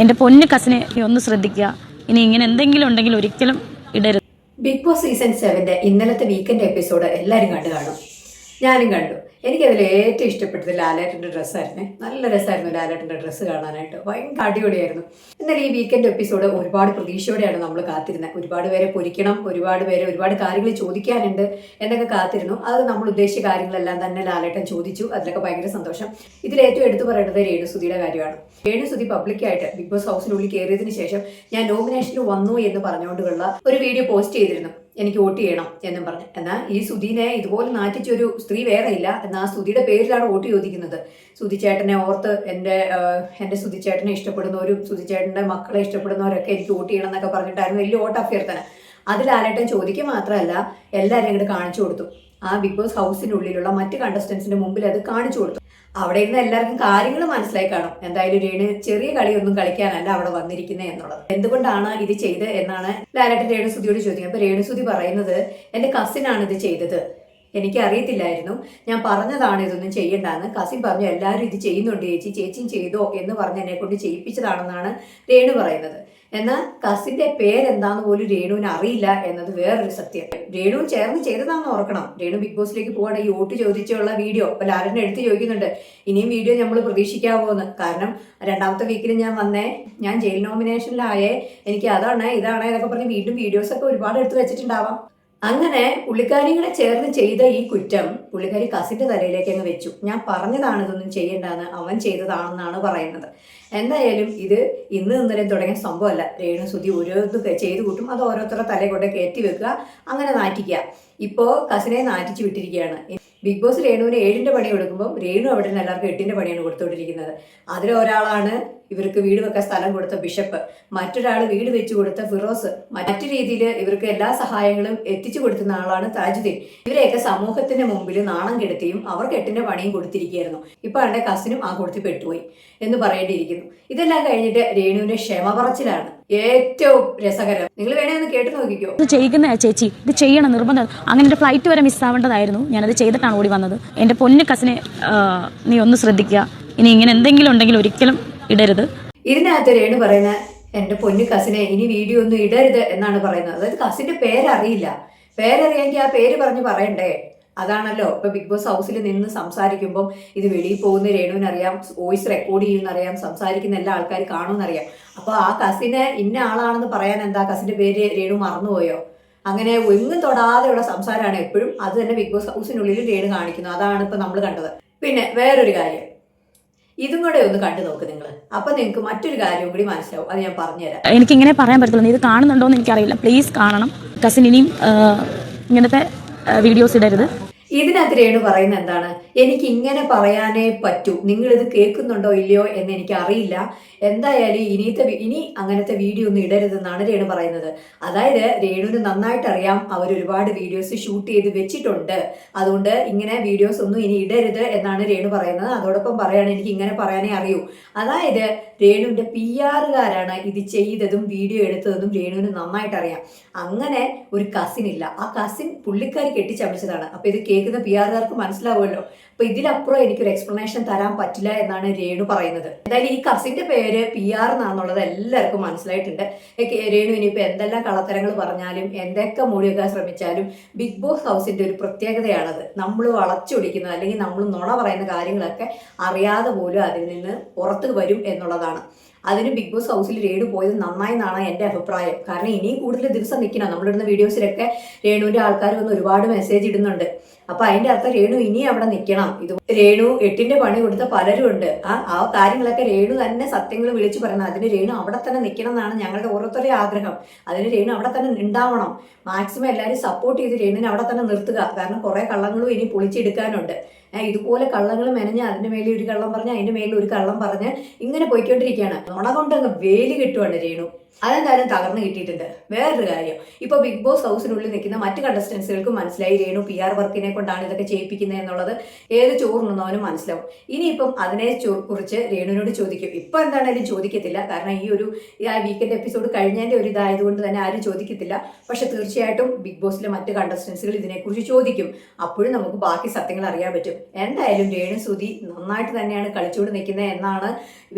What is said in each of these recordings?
എന്റെ പൊന്നു കസിനെ ഒന്ന് ശ്രദ്ധിക്കുക. ഇനി ഇങ്ങനെ എന്തെങ്കിലും ഉണ്ടെങ്കിൽ ഒരിക്കലും ഇടരുത്. ബിഗ് ബോസ് സീസൺ സെവന്റെ ഇന്നലത്തെ വീക്കെൻഡ് എപ്പിസോഡ് എല്ലാവരും കണ്ടു കാണും ഞാനും കണ്ടു. എനിക്കതിൽ ഏറ്റവും ഇഷ്ടപ്പെട്ടത് ലാലേട്ടന്റെ ഡ്രസ്സായിരുന്നേ. നല്ല രസമായിരുന്നു ലാലേട്ടന്റെ ഡ്രസ്സ് കാണാനായിട്ട്. ഭയങ്കര അടിപൊളിയായിരുന്നു. എന്നാൽ ഈ വീക്കെൻഡ് എപ്പിസോഡ് ഒരുപാട് പ്രതീക്ഷയോടെയാണ് നമ്മൾ കാത്തിരുന്നത്. ഒരുപാട് പേരെ പൊരിക്കണം ഒരുപാട് പേരെ ഒരുപാട് കാര്യങ്ങൾ ചോദിക്കാനുണ്ട് എന്നൊക്കെ കാത്തിരുന്നു. അത് നമ്മൾ ഉദ്ദേശിച്ച കാര്യങ്ങളെല്ലാം തന്നെ ലാലേട്ടൻ ചോദിച്ചു. അതിലൊക്കെ ഭയങ്കര സന്തോഷം. ഇതിൽ ഏറ്റവും എടുത്തു പറയേണ്ടത് രേണുസുതിയുടെ കാര്യമാണ്. രേണുസുതി പബ്ലിക്കായിട്ട് ബിഗ് ബോസ് ഹൗസിനുള്ളിൽ കയറിയതിന് ശേഷം ഞാൻ നോമിനേഷന് വന്നു എന്ന് പറഞ്ഞുകൊണ്ടുള്ള ഒരു വീഡിയോ പോസ്റ്റ് ചെയ്തിരുന്നു. എനിക്ക് വോട്ട് ചെയ്യണം എന്നും പറഞ്ഞു. എന്നാൽ ഈ സുധീനെ ഇതുപോലെ നാറ്റിച്ച ഒരു സ്ത്രീ വേറെ ഇല്ല എന്നാൽ ആ സുധിയുടെ പേരിലാണ് വോട്ട് ചോദിക്കുന്നത്. സുധിച്ചേട്ടനെ ഓർത്ത് എന്റെ എന്റെ സുധിച്ചേട്ടനെ ഇഷ്ടപ്പെടുന്നവരും സുധിച്ചേട്ടന്റെ മക്കളെ ഇഷ്ടപ്പെടുന്നവരൊക്കെ എനിക്ക് വോട്ട് ചെയ്യണം എന്നൊക്കെ പറഞ്ഞിട്ടായിരുന്നു വലിയ വോട്ട് അഭ്യർത്ഥന. അതിലാലേട്ടൻ ചോദിക്കുക മാത്രമല്ല എല്ലാവരും അങ്ങോട്ട് കാണിച്ചു കൊടുത്തു. ആ ബിഗ് ബോസ് ഹൗസിനുള്ളിലുള്ള മറ്റ് കണ്ടസ്റ്റൻസിന്റെ മുമ്പിൽ അത് കാണിച്ചു കൊടുത്തു. അവിടെ ഇരുന്ന് എല്ലാവർക്കും കാര്യങ്ങൾ മനസ്സിലായി കാണും. എന്തായാലും രേണു ചെറിയ കളിയൊന്നും കളിക്കാനല്ല അവിടെ വന്നിരിക്കുന്നത് എന്നുള്ളത്. എന്തുകൊണ്ടാണ് ഇത് ചെയ്ത് എന്നാണ് ലാലേട്ടൻ രേണുസുതിയോട് ചോദിക്കുന്നത്. അപ്പൊ രേണുസുതി പറയുന്നത് എന്റെ കസിനാണ് ഇത് ചെയ്തത്. എനിക്ക് അറിയത്തില്ലായിരുന്നു ഞാൻ പറഞ്ഞതാണ് ഇതൊന്നും ചെയ്യണ്ടെന്ന് കസിൻ പറഞ്ഞു എല്ലാവരും ഇത് ചെയ്യുന്നുണ്ട് ചേച്ചി. ചേച്ചിയും ചെയ്തോ എന്ന് പറഞ്ഞ് എന്നെ കൊണ്ട് ചെയ്യിപ്പിച്ചതാണെന്നാണ് രേണു പറയുന്നത്. എന്നാൽ കസിന്റെ പേരെന്താന്ന് പോലും രേണുവിന് അറിയില്ല എന്നത് വേറൊരു സത്യം. രേണു ചേർന്ന് ചെയ്തതാണെന്ന് ഓർക്കണം. രേണു ബിഗ് ബോസിലേക്ക് പോകണ ഈ വോട്ട് ചോദിച്ചുള്ള വീഡിയോ. അപ്പൊ ലാലന്റെ എടുത്ത് ചോദിക്കുന്നുണ്ട് ഇനിയും വീഡിയോ നമ്മൾ പ്രതീക്ഷിക്കാവോ എന്ന് കാരണം രണ്ടാമത്തെ വീക്കിൽ ഞാൻ വന്നേ ഞാൻ ജയിൽ നോമിനേഷനിലായേ എനിക്ക് അതാണ് ഇതാണ് എന്നൊക്കെ പറഞ്ഞ് വീണ്ടും വീഡിയോസ് ഒക്കെ ഒരുപാട് എടുത്ത് വെച്ചിട്ടുണ്ടാവാം. അങ്ങനെ പുള്ളിക്കാരികളെ ചേർന്ന് ചെയ്ത ഈ കുറ്റം പുള്ളിക്കാരി കസിന്റെ തലയിലേക്ക് അങ്ങ് വെച്ചു. ഞാൻ പറഞ്ഞതാണ് ഇതൊന്നും ചെയ്യേണ്ടെന്ന് അവൻ ചെയ്തതാണെന്നാണ് പറയുന്നത്. എന്തായാലും ഇത് ഇന്ന് ഇന്നലെ തുടങ്ങിയ സംഭവമല്ല. രേണു സുതി ഓരോന്ന് ചെയ്തു കൂട്ടും. അത് ഓരോരുത്തരുടെ തലയെ കൊണ്ട് കയറ്റി വെക്കുക അങ്ങനെ നാറ്റിക്കുക. ഇപ്പോൾ കസിനെ നാറ്റിച്ചു വിട്ടിരിക്കുകയാണ്. ബിഗ് ബോസ് രേണുവിന് ഏഴിന്റെ പണി കൊടുക്കുമ്പോൾ രേണു അവിടെ നിന്ന് എല്ലാവർക്കും എട്ടിന്റെ പണിയാണ് കൊടുത്തുകൊണ്ടിരിക്കുന്നത്. അതിൽ ഒരാളാണ് ഇവർക്ക് വീട് വെക്കാൻ സ്ഥലം കൊടുത്ത ബിഷപ്പ്. മറ്റൊരാൾ വീട് വെച്ചു കൊടുത്ത ഫിറോസ്. മറ്റു രീതിയിൽ ഇവർക്ക് എല്ലാ സഹായങ്ങളും എത്തിച്ചു കൊടുക്കുന്ന ആളാണ് താജുദ്ദീൻ. ഇവരെയൊക്കെ സമൂഹത്തിന്റെ മുമ്പിൽ നാണം കെടുത്തിയും അവർക്ക് എട്ടിന്റെ പണിയും കൊടുത്തിരിക്കുകയായിരുന്നു. ഇപ്പൊ അവരുടെ കസിനും ആ കൊടുത്തി പെട്ടുപോയി എന്ന് പറയേണ്ടിയിരിക്കുന്നു. ഇതെല്ലാം കഴിഞ്ഞിട്ട് രേണുവിന്റെ ക്ഷമ പറച്ചിലാണ്. ഏറ്റവും രസകരം. നിങ്ങൾ വേണേ ഒന്ന് കേട്ട് നോക്കിക്കോ. ഇത് ചെയ്യുന്ന ചേച്ചി ഇത് ചെയ്യണം നിർബന്ധം. അങ്ങനെ എന്റെ ഫ്ലൈറ്റ് വരെ മിസ്സാവേണ്ടതായിരുന്നു ഞാനത് ചെയ്തിട്ടാണ് ഓടി വന്നത്. എന്റെ പൊന്നു കസിനെ നീ ഒന്ന് ശ്രദ്ധിക്കുക ഇനി ഇങ്ങനെ എന്തെങ്കിലും ഉണ്ടെങ്കിൽ ഒരിക്കലും ഇടരുത്. ഇതിനകത്ത് രേണു പറയുന്ന എന്റെ പൊന്നു കസിനെ ഇനി വീഡിയോ ഒന്നും ഇടരുത് എന്നാണ് പറയുന്നത്. അതായത് കസിന്റെ പേരറിയില്ല. പേരറിയാമെങ്കിൽ ആ പേര് പറഞ്ഞ് പറയണ്ടേ? അതാണല്ലോ. ഇപ്പൊ ബിഗ് ബോസ് ഹൗസിൽ നിന്ന് സംസാരിക്കുമ്പോൾ ഇത് വെളിയിൽ പോകുന്ന രേണുവിനറിയാം വോയിസ് റെക്കോർഡ് ചെയ്യുന്നറിയാം സംസാരിക്കുന്ന എല്ലാ ആൾക്കാർ കാണുമെന്നറിയാം. അപ്പൊ ആ കസിനെ ഇന്ന ആളാണെന്ന് പറയാൻ എന്താ? കസിന്റെ പേര് രേണു മറന്നുപോയോ? അങ്ങനെ ഒന്നും തൊടാതെയുള്ള സംസാരമാണ് എപ്പോഴും അത് തന്നെ ബിഗ് ബോസ് ഹൗസിനുള്ളിൽ രേണു കാണിക്കുന്നു. അതാണ് ഇപ്പൊ നമ്മൾ കണ്ടത്. പിന്നെ വേറൊരു കാര്യം. ഇതും കൂടെ ഒന്ന് കണ്ടു നോക്ക് നിങ്ങൾ അപ്പൊ നിങ്ങൾക്ക് മറ്റൊരു കാര്യം കൂടി മനസ്സിലാവും. അത് ഞാൻ പറഞ്ഞുതരാം. എനിക്ക് ഇങ്ങനെ പറയാൻ പറ്റത്തില്ല. ഇത് കാണുന്നുണ്ടോ എന്ന് എനിക്കറിയില്ല. പ്ലീസ് കാണണം. കസിൻ ഇനിയും ഇങ്ങനത്തെ വീഡിയോസ് ഇടരുത്. ഇതിനകത്ത് രേണു പറയുന്നത് എന്താണ്? എനിക്ക് ഇങ്ങനെ പറയാനേ പറ്റൂ. നിങ്ങൾ ഇത് കേൾക്കുന്നുണ്ടോ ഇല്ലയോ എന്ന് എനിക്ക് അറിയില്ല എന്തായാലും ഇനിയത്തെ ഇനി അങ്ങനത്തെ വീഡിയോ ഒന്നും ഇടരുതെന്നാണ് രേണു പറയുന്നത്. അതായത് രേണുവിന് നന്നായിട്ട് അറിയാം അവർ ഒരുപാട് വീഡിയോസ് ഷൂട്ട് ചെയ്ത് വെച്ചിട്ടുണ്ട്. അതുകൊണ്ട് ഇങ്ങനെ വീഡിയോസ് ഒന്നും ഇനി ഇടരുത് എന്നാണ് രേണു പറയുന്നത്. അതോടൊപ്പം പറയാണ് എനിക്ക് ഇങ്ങനെ പറയാനേ അറിയൂ. അതായത് രേണുവിന്റെ പി ആറുകാരാണ് ഇത് ചെയ്തതും വീഡിയോ എടുത്തതും രേണുവിന് നന്നായിട്ട് അറിയാം. അങ്ങനെ ഒരു കസിൻ ഇല്ല. ആ കസിൻ പുള്ളിക്കാരി കെട്ടിച്ചമച്ചതാണ്. അപ്പോൾ ഇത് കേൾക്കുന്ന പി ആറുകാർക്ക് മനസ്സിലാവുമല്ലോ. അപ്പൊ ഇതിലപ്പുറം എനിക്കൊരു എക്സ്പ്ലനേഷൻ തരാൻ പറ്റില്ല എന്നാണ് രേണു പറയുന്നത്. എന്തായാലും ഈ കസിന്റെ പേര് പി ആർ എന്നാണെന്നുള്ളത് എല്ലാവർക്കും മനസ്സിലായിട്ടുണ്ട്. രേണു ഇനിയിപ്പോ എന്തെല്ലാം കളത്തരങ്ങൾ പറഞ്ഞാലും എന്തൊക്കെ മൂടിവെക്കാൻ ശ്രമിച്ചാലും ബിഗ് ബോസ് ഹൗസിന്റെ ഒരു പ്രത്യേകതയാണത്. നമ്മൾ വളച്ചൊടിക്കുന്നത് അല്ലെങ്കിൽ നമ്മൾ നുണ പറയുന്ന കാര്യങ്ങളൊക്കെ അറിയാതെ പോലും അതിൽ നിന്ന് പുറത്തു വരും എന്നുള്ളതാണ്. അതിന് ബിഗ് ബോസ് ഹൗസിൽ രേണു പോയത് നന്നായി എന്നാണ് എന്റെ അഭിപ്രായം. കാരണം ഇനിയും കൂടുതൽ ദിവസം നിൽക്കണം. നമ്മളിടുന്ന വീഡിയോസിലൊക്കെ രേണുവിന്റെ ആൾക്കാർ വന്ന് ഒരുപാട് മെസ്സേജ് ഇടുന്നുണ്ട്. അപ്പൊ അതിന്റെ അർത്ഥം രേണു ഇനി അവിടെ നിൽക്കണം. ഇത് രേണു എട്ടിന്റെ പണി കൊടുത്ത പലരും ഉണ്ട് ആ ആ കാര്യങ്ങളൊക്കെ രേണു തന്നെ സത്യങ്ങൾ വിളിച്ചു പറയണം അതിന് രേണു അവിടെ തന്നെ നിൽക്കണം എന്നാണ് ഞങ്ങളുടെ ഓരോരുത്തരുടെ ആഗ്രഹം. അതിന് രേണു അവിടെ തന്നെ ഉണ്ടാവണം. മാക്സിമം എല്ലാവരും സപ്പോർട്ട് ചെയ്ത് രേണുവിനെ അവിടെ തന്നെ നിർത്തുക. കാരണം കുറേ കള്ളങ്ങളും ഇനി പൊളിച്ചെടുക്കാനുണ്ട് ഇതുപോലെ കള്ളങ്ങൾ മെനഞ്ഞ് അതിന്റെ മേലെ ഒരു കള്ളം പറഞ്ഞ് അതിന്റെ മേലെ ഒരു കള്ളം പറഞ്ഞ് ഇങ്ങനെ പോയിക്കൊണ്ടിരിക്കുകയാണ്. നുണ കൊണ്ട് അങ്ങ് വേലി കെട്ടുവാണ് രേണു. അതെന്തായാലും തകർന്നു കിട്ടിയിട്ടുണ്ട്. വേറൊരു കാര്യം. ഇപ്പൊ ബിഗ് ബോസ് ഹൗസിനുള്ളിൽ നിൽക്കുന്ന മറ്റ് കണ്ടസ്റ്റൻസുകൾക്ക് മനസ്സിലായി രേണു പി ആർ വർക്കിനെ കൊണ്ടാണ് ഇതൊക്കെ ചെയ്യിപ്പിക്കുന്നത് എന്നുള്ളത് ഏത് ചോറുണ്ടെന്നവനും മനസ്സിലാവും. ഇനിയിപ്പം അതിനെ കുറിച്ച് രേണുവിനോട് ചോദിക്കും. ഇപ്പൊ എന്താണേലും ചോദിക്കത്തില്ല. കാരണം ഈ ഒരു വീക്കെൻഡ് എപ്പിസോഡ് കഴിഞ്ഞതിന്റെ ഒരു ഇതായതുകൊണ്ട് തന്നെ ആരും ചോദിക്കത്തില്ല. പക്ഷെ തീർച്ചയായിട്ടും ബിഗ് ബോസിലെ മറ്റ് കണ്ടസ്റ്റൻസുകൾ ഇതിനെക്കുറിച്ച് ചോദിക്കും. അപ്പോഴും നമുക്ക് ബാക്കി സത്യങ്ങൾ അറിയാൻ പറ്റും. എന്തായാലും രേണു സുതി നന്നായിട്ട് തന്നെയാണ് കളിച്ചുകൊണ്ട് നിൽക്കുന്നത് എന്നാണ്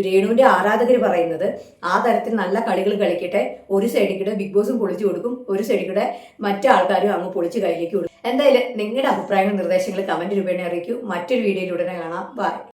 രേണുവിന്റെ ആരാധകർ പറയുന്നത്. ആ തരത്തിൽ നല്ല കളികൾ കളിക്കട്ടെ. ഒരു സൈഡിൽ കൂടെ ബിഗ് ബോസും പൊളിച്ചു കൊടുക്കും. ഒരു സൈഡിൽ കൂടെ മറ്റാൾക്കാരും അങ്ങ് പൊളിച്ച് കയ്യിലേക്ക് കൊടുക്കും എന്തായാലും നിങ്ങളുടെ അഭിപ്രായങ്ങളും നിർദ്ദേശങ്ങളും കമന്റ് രൂപേണ അറിയിക്കൂ. മറ്റൊരു വീഡിയോയിലൂടെ കാണാം. ബൈ